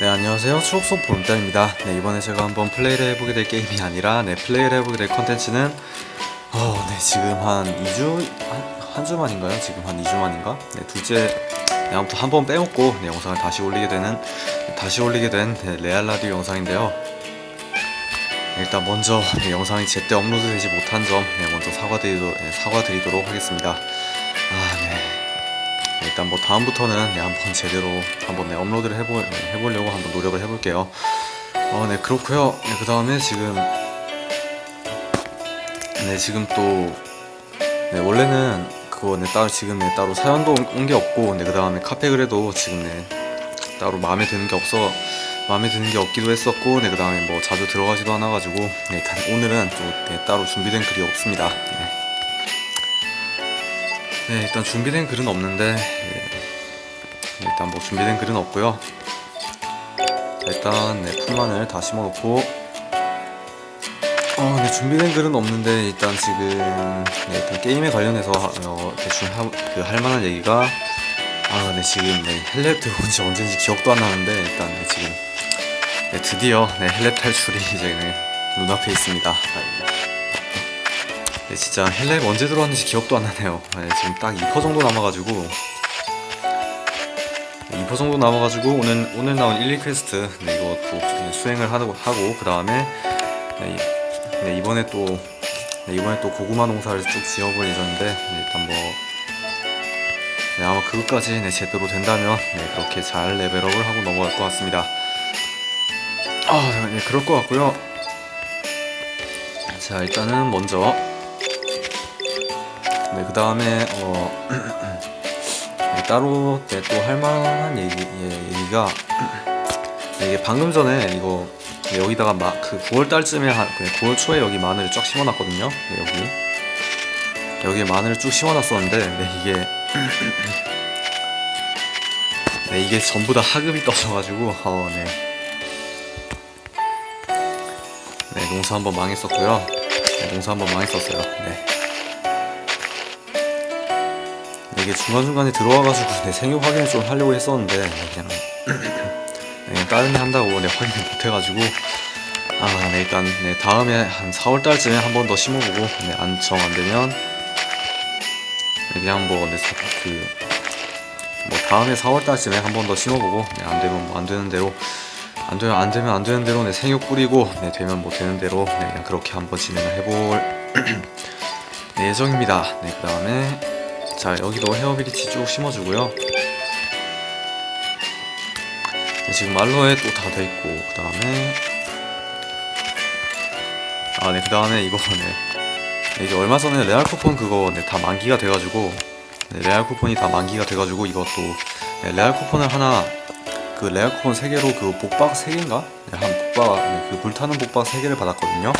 네 안녕하세요. 초록속 볼음단입니다. 네 이번에 제가 한번 플레이를 해보게 될 게임이 아니라 네 플레이를 해보게 될 컨텐츠는 어네 지금 한 2주 한주 만인가요? 지금 한 2주 만인가? 네 둘째 네, 아무튼 한 번 빼먹고 네, 영상을 다시 올리게 되는 다시 올리게 된 네, 레알 라디오 영상인데요. 네, 일단 먼저 네, 영상이 제때 업로드되지 못한 점 네, 먼저 사과드리도, 네, 사과드리도록 하겠습니다. 아네 일단 뭐 다음부터는 네, 한번 제대로 한번 네, 업로드를 해보, 네, 해보려고 한번 노력을 해볼게요. 어, 네 그렇고요. 네, 그 다음에 지금 네 지금 또 네, 원래는 그거 네 따로 지금 네 따로 사연도 온 게 없고 네 그 다음에 카페 글에도 지금 네 따로 마음에 드는 게 없어 마음에 드는 게 없기도 했었고 네 그 다음에 뭐 자주 들어가지도 않아 가지고 네, 일단 오늘은 또 네, 따로 준비된 글이 없습니다. 네. 네, 일단 준비된 글은 없는데 네, 일단 뭐 준비된 글은 없고요. 자, 일단 네, 풀만을 다 심어놓고 어, 네, 준비된 글은 없는데 일단 지금 네, 일단 게임에 관련해서 어, 대충 하, 그 할 만한 얘기가 아, 네 지금 네, 헬레 들어온지 언제인지 기억도 안 나는데 일단 네, 지금 네, 드디어 네, 헬레 탈출이 이제 네, 눈앞에 있습니다. 아, 네, 진짜 헬레가 언제 들어왔는지 기억도 안 나네요. 네, 지금 딱 2% 정도 남아가지고 2% 정도 남아가지고 오늘 오늘 나온 1, 2퀘스트 네, 이거 또 수행을 하고 하고 그 다음에 네, 이- 네, 이번에 또 네, 이번에 또 고구마 농사를 쭉 지어볼 예정인데 네, 일단 뭐 네, 아마 그것까지 네, 제대로 된다면 네, 그렇게 잘 레벨업을 하고 넘어갈 것 같습니다. 아, 네, 그럴 것 같고요. 자, 일단은 먼저 네, 그 다음에 어 네, 따로 네, 또 할만한 얘기 예, 얘기가 네, 이게 방금 전에 이거 네, 여기다가 막 그 9월 달쯤에 한그 9월 초에 여기 마늘을 쫙 심어놨거든요. 네, 여기 여기에 마늘을 쭉 심어놨었는데 네, 이게 네, 이게 전부 다 하급이 떠져가지고 어, 네. 네, 농사 한번 망했었고요. 네, 농사 한번 망했었어요. 네. 이게 중간중간에 들어와가지고 네, 생육 확인을 좀 하려고 했었는데 네, 그냥 네, 그냥 다른 애 한다고 네, 확인을 못해가지고 아, 네, 일단 네, 다음에 한 4월 달쯤에 한 번 더 심어보고 네, 안정 안 되면 네, 그냥 뭐 네, 사- 그, 뭐 다음에 4월 달쯤에 한 번 더 심어보고 네, 안 되면 뭐 안 되는 대로 안 되면 안 되면 안 되는 대로 네, 생육 뿌리고 네, 되면 뭐 되는 대로 네, 그냥 그렇게 한번 진행을 해볼 네, 예정입니다. 네, 그 다음에 자 여기도 헤어비리치 쭉 심어주고요. 네, 지금 말로에 또 다 돼 있고 그 다음에 아네 그 다음에 이거 네 이게 얼마 전에 레알 쿠폰 그거 네, 다 만기가 돼가지고 네, 레알 쿠폰이 다 만기가 돼가지고 이것도 네, 레알 쿠폰을 하나 그 레알 쿠폰 3개로 그 복박 3개인가? 네, 한 복박 네, 그 불타는 복박 3개를 받았거든요.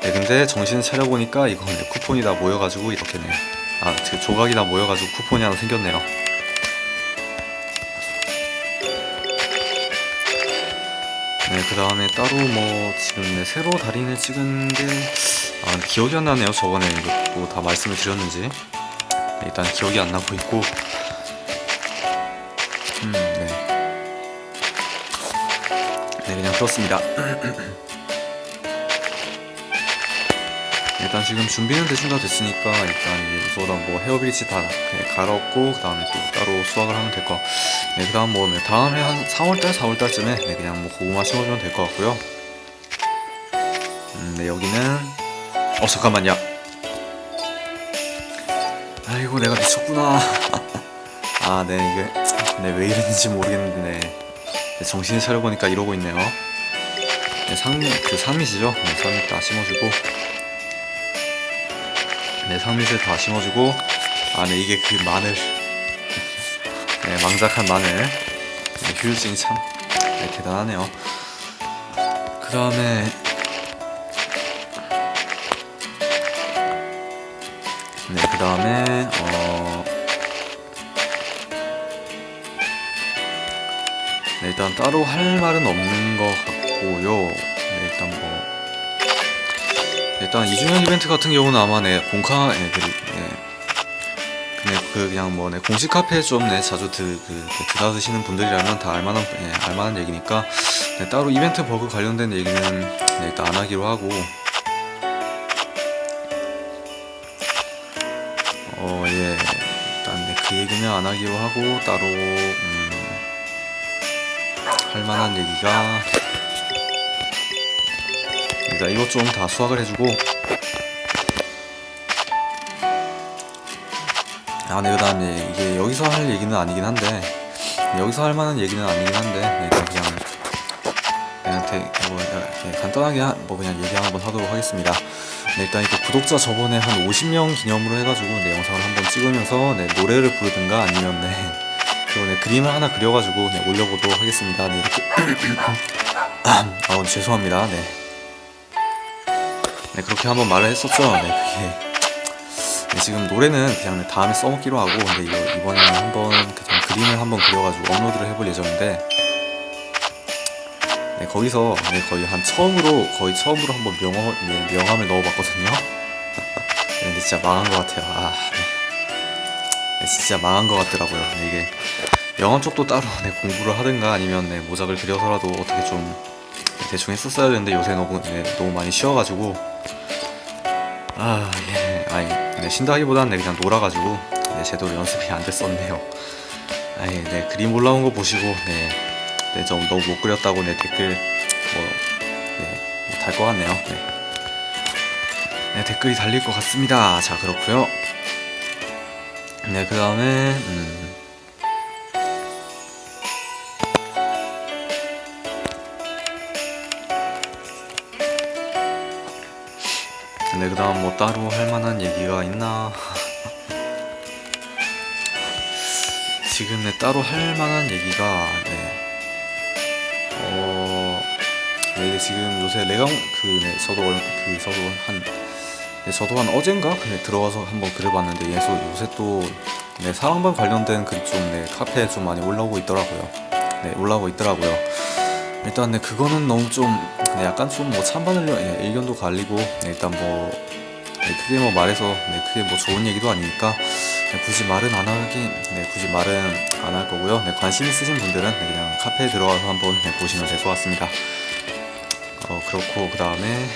네 근데 정신을 차려보니까 이거 네, 쿠폰이 다 모여가지고 이렇게 네. 아, 그 조각이 다 모여가지고 쿠폰이 하나 생겼네요. 네, 그 다음에 따로 뭐 지금 네, 새로 달인을 찍은 게 아, 기억이 안 나네요. 저번에 이거 뭐다 말씀을 드렸는지 네, 일단 기억이 안 나고 있고 음, 네. 네, 그냥 그렇습니다. 일단 지금 준비는 대충 다 됐으니까 일단 이제 우선 뭐 헤어비리치 다 네, 갈았고 그 다음에 또 따로 수확을 하면 될 거. 네, 그 다음 뭐 네, 다음에 한 4월달, 4월달쯤에 네, 그냥 뭐 고구마 심어주면 될 것 같고요. 음, 네 여기는 어 잠깐만요. 아이고 내가 미쳤구나. 아, 네 이게 네왜 이랬는지 모르겠는데 네, 네, 정신을 차려보니까 이러고 있네요. 네, 상미 그 상미시죠? 네, 상미 다 심어주고. 네, 상미를 다 심어주고 아, 네, 이게 그 마늘. 네, 망작한 마늘. 네, 효율성이 참 네, 대단하네요. 그 다음에 네, 그 다음에 어... 네, 일단 따로 할 말은 없는 것 같고요. 네, 일단 뭐 일단 2주년 이벤트 같은 경우는 아마 네 공카 네, 그, 네, 근데 그 그냥 뭐 네, 공식 카페에 좀 네, 자주 드, 그, 그 들어드시는 분들이라면 다 알만한 예, 알만한 얘기니까 네, 따로 이벤트 버그 관련된 얘기는 네, 일단 안 하기로 하고. 어 예. 일단 네, 그 얘기는 안 하기로 하고 따로 음, 할 만한 얘기가 일단 이것 좀 다 수확을 해주고 아, 네, 그 다음에 이게 여기서 할 얘기는 아니긴 한데, 여기서 할 만한 얘기는 아니긴 한데, 네, 그냥, 그냥 대, 뭐, 네, 간단하게 하- 뭐 그냥 얘기 한번 하도록 하겠습니다. 네, 일단 이거 구독자 저번에 한 50명 기념으로 해가지고, 네, 영상을 한번 찍으면서, 네, 노래를 부르든가 아니면, 네, 그리고 네, 그림을 하나 그려가지고, 네, 올려보도록 하겠습니다. 네, 이렇게. 아, 죄송합니다. 네. 네, 그렇게 한번 말을 했었죠. 네, 그게. 네, 지금 노래는 그냥 다음에 써먹기로 하고 근데 이거 이번에는 한번 그냥 그림을 한번 그려가지고 업로드를 해볼 예정인데 네, 거기서 네, 거의 한 처음으로 거의 처음으로 한번 명어, 네, 명함을 넣어봤거든요. 네, 근데 진짜 망한 것 같아요. 아, 네. 네, 진짜 망한 것 같더라고요. 네, 이게 영어 쪽도 따로 네, 공부를 하든가 아니면 네, 모작을 그려서라도 어떻게 좀 대충 했었어야 되는데 요새 너무 네, 너무 많이 쉬어가지고 아, 예. 아니, 네, 쉰다기보다는 네, 그냥 놀아가지고 네, 제대로 연습이 안 됐었네요. 아니, 네, 그림 올라온 거 보시고 네, 네, 좀 너무 못 그렸다고 네, 댓글 뭐, 네, 달것 같네요. 네. 네, 댓글이 달릴 것 같습니다. 자, 그렇고요. 네, 그 다음에 음, 네, 그 다음 뭐 따로 할 만한 얘기가 있나? 지금 네, 따로 할 만한 얘기가, 네. 어, 네, 지금 요새 레강, 그, 네, 저도, 얼- 그, 저도 한, 네, 저도 한 어젠가? 네, 들어가서 한번 그려봤는데, 예서 요새 또, 네, 사랑방 관련된 글 좀, 네, 카페에 좀 많이 올라오고 있더라고요. 네, 올라오고 있더라고요. 일단 네 그거는 너무 좀 네, 약간 좀 뭐 찬반 의견, 예, 의견도 갈리고 네, 일단 뭐 네, 크게 뭐 말해서 네, 크게 뭐 좋은 얘기도 아니니까 네, 굳이 말은 안 하긴 네 굳이 말은 안 할 거고요. 네, 관심 있으신 분들은 네, 그냥 카페에 들어가서 한번 네, 보시면 될 것 같습니다. 어 그렇고 그 다음에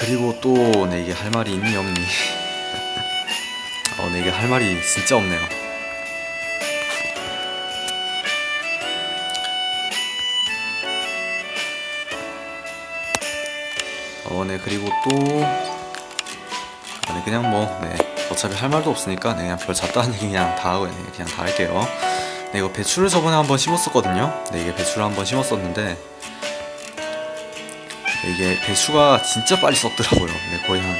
그리고 또, 네, 이게 할 말이 있니, 없니? 어, 네, 이게 할 말이 진짜 없네요. 어, 네, 그리고 또, 아, 네, 그냥 뭐, 네, 어차피 할 말도 없으니까, 네, 그냥 별 잡다한 얘기 그냥 다 하고, 네, 그냥 다 할게요. 네, 이거 배추를 저번에 한번 심었었거든요. 네, 이게 배추를 한번 심었었는데, 네, 이게 배추가 진짜 빨리 썩더라고요. 네, 거의 한,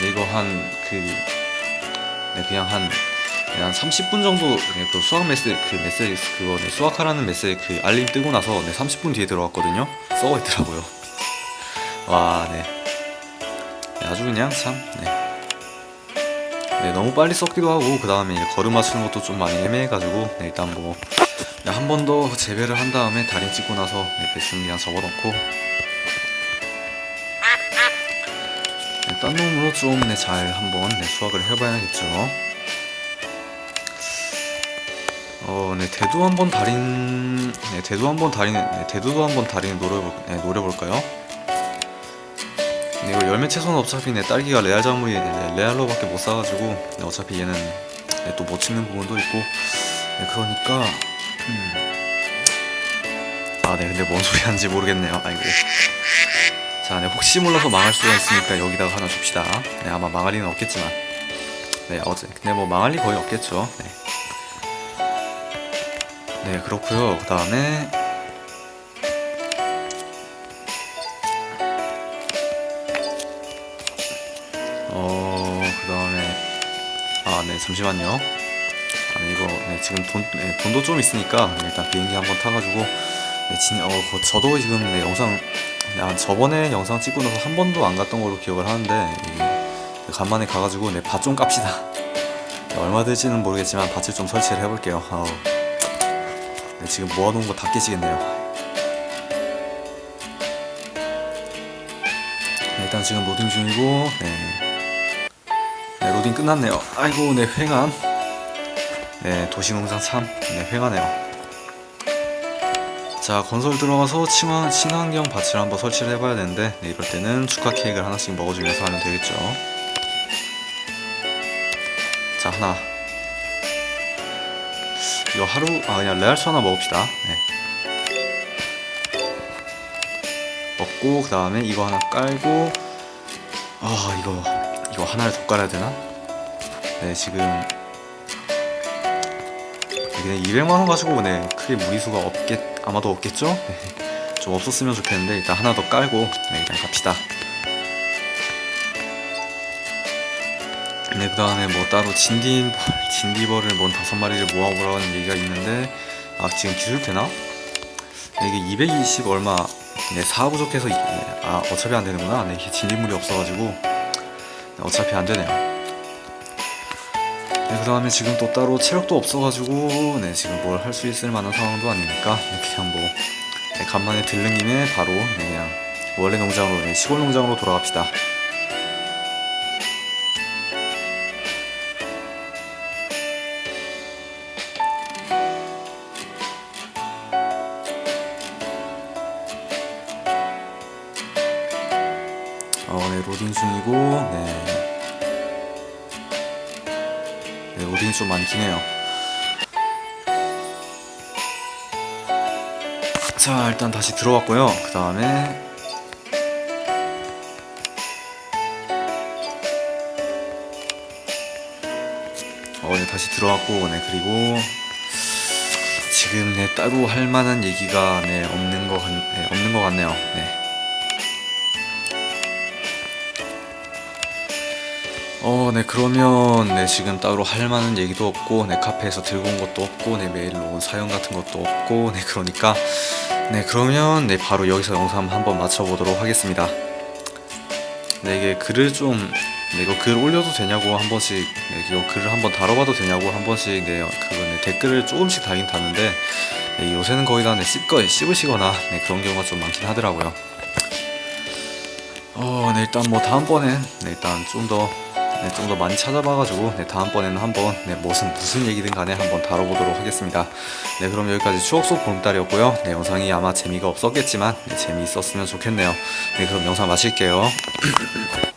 네, 이거 한, 그, 네, 그냥 한, 네, 한 30분 정도, 네, 그 수학 메시지, 그 메시지, 그거, 네, 수학하라는 메시지, 그 알림 뜨고 나서, 네, 30분 뒤에 들어왔거든요. 썩어 있더라고요. 와, 네. 네, 아주 그냥 참, 네. 네, 너무 빨리 썩기도 하고, 그 다음에 걸음 맞추는 것도 좀 많이 애매해가지고, 네, 일단 뭐, 네, 한번 더 재배를 한 다음에 달인 찍고 나서, 네, 배추는 그냥 접어놓고, 딴 놈으로 좀 네, 잘 한번 네, 수확을 해봐야겠죠. 어, 네, 대두 한번 달인, 네, 대두 한번 달인, 네, 대두도 한번 달인 노려볼, 네, 노려볼까요? 네, 이거 열매 채소는 어차피 네, 딸기가 레알 작물이 네, 레알로밖에 못 사가지고 네, 어차피 얘는 네, 또못 찍는 부분도 있고, 네, 그러니까, 음. 아, 네, 근데 뭔 소리 하는지 모르겠네요. 아이고. 자, 네, 혹시 몰라서 망할 수가 있으니까 여기다가 하나 줍시다. 네, 아마 망할 리는 없겠지만. 네, 어제. 근데 뭐 망할 리 거의 없겠죠. 네. 네, 그렇고요. 그 다음에 어, 그 다음에 아, 네, 잠시만요. 아, 네, 이거 네, 지금 돈 네, 돈도 좀 있으니까 네, 일단 비행기 한번 타가지고 네, 진, 어, 그, 저도 지금 네, 영상 아, 저번에 영상 찍고 나서 한 번도 안 갔던 걸로 기억을 하는데 이, 간만에 가가지고 네, 밭좀 깝시다. 네, 얼마 들지는 모르겠지만 밭을 좀 설치를 해볼게요. 네, 네, 지금 모아놓은 거 다 깨지겠네요. 네, 일단 지금 로딩 중이고, 네. 네, 로딩 끝났네요. 아이고, 네, 횡한. 네, 도시농장 참, 네, 횡하네요. 자, 건설 들어가서 친환, 친환경 밭을 한번 설치를 해봐야 되는데, 네, 이럴 때는 축하 케이크를 하나씩 먹어주면서 하면 되겠죠. 자, 하나. 이거 하루, 아, 그냥 레알수 하나 먹읍시다. 네. 먹고, 그 다음에 이거 하나 깔고, 아, 이거, 이거 하나를 더 깔아야 되나? 네, 지금, 그냥 200만원 가지고, 네, 크게 무리수가 없겠, 아마도 없겠죠? 네. 좀 없었으면 좋겠는데, 일단 하나 더 깔고, 네, 일단 갑시다. 네, 그 다음에 뭐 따로 진디, 진디버를 뭔 다섯 마리를 모아보라는 얘기가 있는데, 아, 지금 기술 되나? 네, 이게 220 얼마, 네, 4 부족해서, 아, 어차피 안 되는구나. 네, 이게 진디물이 없어가지고, 네, 어차피 안 되네요. 네, 그 다음에 지금 또 따로 체력도 없어가지고, 네, 지금 뭘 할 수 있을 만한 상황도 아니니까, 네, 그냥 뭐, 네, 간만에 들른 김에 바로, 네, 그냥, 원래 농장으로, 네, 시골 농장으로 돌아갑시다. 많긴 해요. 자, 일단 다시 들어왔고요. 그 다음에, 어, 네, 다시 들어왔고, 네, 그리고, 지금, 네, 따로 할 만한 얘기가, 네, 없는 것 같, 네, 없는 것 같네요. 네. 어, 네, 그러면, 네, 지금 따로 할 만한 얘기도 없고, 네, 카페에서 들고 온 것도 없고, 네, 메일로 온 사연 같은 것도 없고, 네, 그러니까, 네, 그러면, 네, 바로 여기서 영상 한번 마쳐보도록 하겠습니다. 네, 이게 글을 좀, 네, 이거 글 올려도 되냐고 한 번씩, 네, 이거 글을 한번 다뤄봐도 되냐고 한 번씩, 네, 그거, 네, 댓글을 조금씩 달긴 다는데, 네, 요새는 거의 다, 네, 씹거, 씹으시거나, 네, 그런 경우가 좀 많긴 하더라고요. 어, 네, 일단 뭐 다음번엔, 네, 일단 좀 더, 네, 좀더 많이 찾아봐가지고 네, 다음번에는 한번 네, 무슨 무슨 얘기든 간에 한번 다뤄보도록 하겠습니다. 네, 그럼 여기까지 추억 속 보름달이었고요. 네, 영상이 아마 재미가 없었겠지만 네, 재미있었으면 좋겠네요. 네, 그럼 영상 마칠게요.